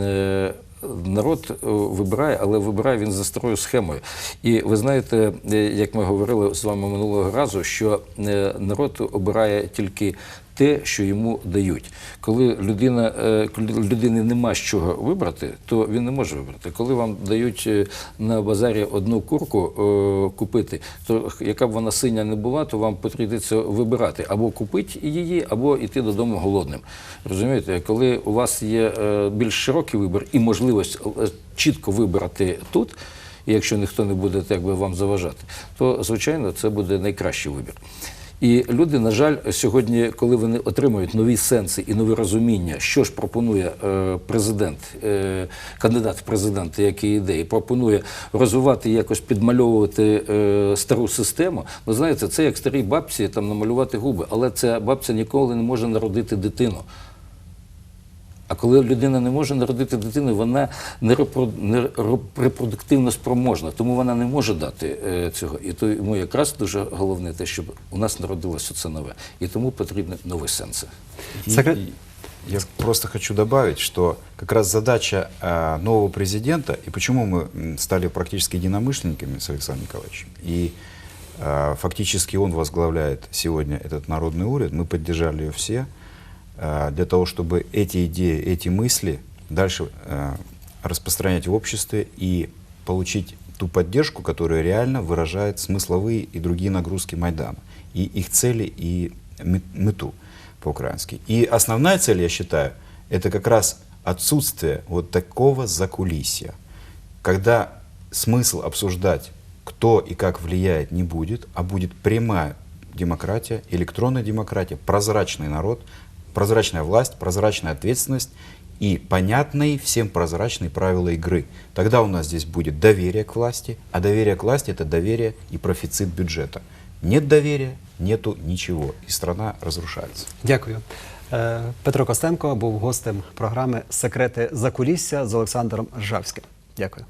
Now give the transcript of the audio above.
е, народ е, вибирає, але вибирає він за старою схемою. І ви знаєте, е, як ми говорили з вами минулого разу, що народ обирає тільки те, що йому дають. Коли людина, е, людини нема з чого вибрати, то він не може вибрати. Коли вам дають е, на базарі одну курку е, купити, то яка б вона синя не була, то вам потрібно вибирати або купити її, або йти додому голодним. Розумієте, коли у вас є більш широкий вибір і можливість чітко вибрати тут. І якщо ніхто не буде так би вам заважати, то звичайно це буде найкращий вибір. І люди, на жаль, сьогодні, коли вони отримують нові сенси і нові розуміння, що ж пропонує е, президент, е, кандидат в президенти, які ідеї, пропонує розвивати якось підмальовувати е, стару систему. Ви знаєте, це як старій бабці там намалювати губи, але ця бабця ніколи не може народити дитину. А коли людина не може народити дитину, вона не, репро- не ре- репродуктивно спроможна, тому вона не може дати е, цього. І тому якраз дуже головне те, щоб у нас народилося це нове. І тому потрібні нові сенси. И- Секрет- и Я просто хочу добавить, что как раз задача а, нового президента, и почему мы м, стали практически единомышленниками с Александром Николаевичем, и а, фактически он возглавляет сегодня этот народный уряд, мы поддержали ее все, а, для того, чтобы эти идеи, эти мысли дальше а, распространять в обществе и получить ту поддержку, которая реально выражает смысловые и другие нагрузки Майдана, и их цели, и мету по-украински. И основная цель, я считаю, это как раз отсутствие вот такого закулисья, когда смысл обсуждать, кто и как влияет, не будет, а будет прямая демократия, электронная демократия, прозрачный народ, прозрачная власть, прозрачная ответственность и понятные всем прозрачные правила игры. Тогда у нас здесь будет доверие к власти, а доверие к власти – это доверие и профицит бюджета. Нет доверия, нету ничего, и страна разрушается. Дякую. Е, Петро Костенко був гостем програми Секрети закулісся з Олександром Ржавським. Дякую.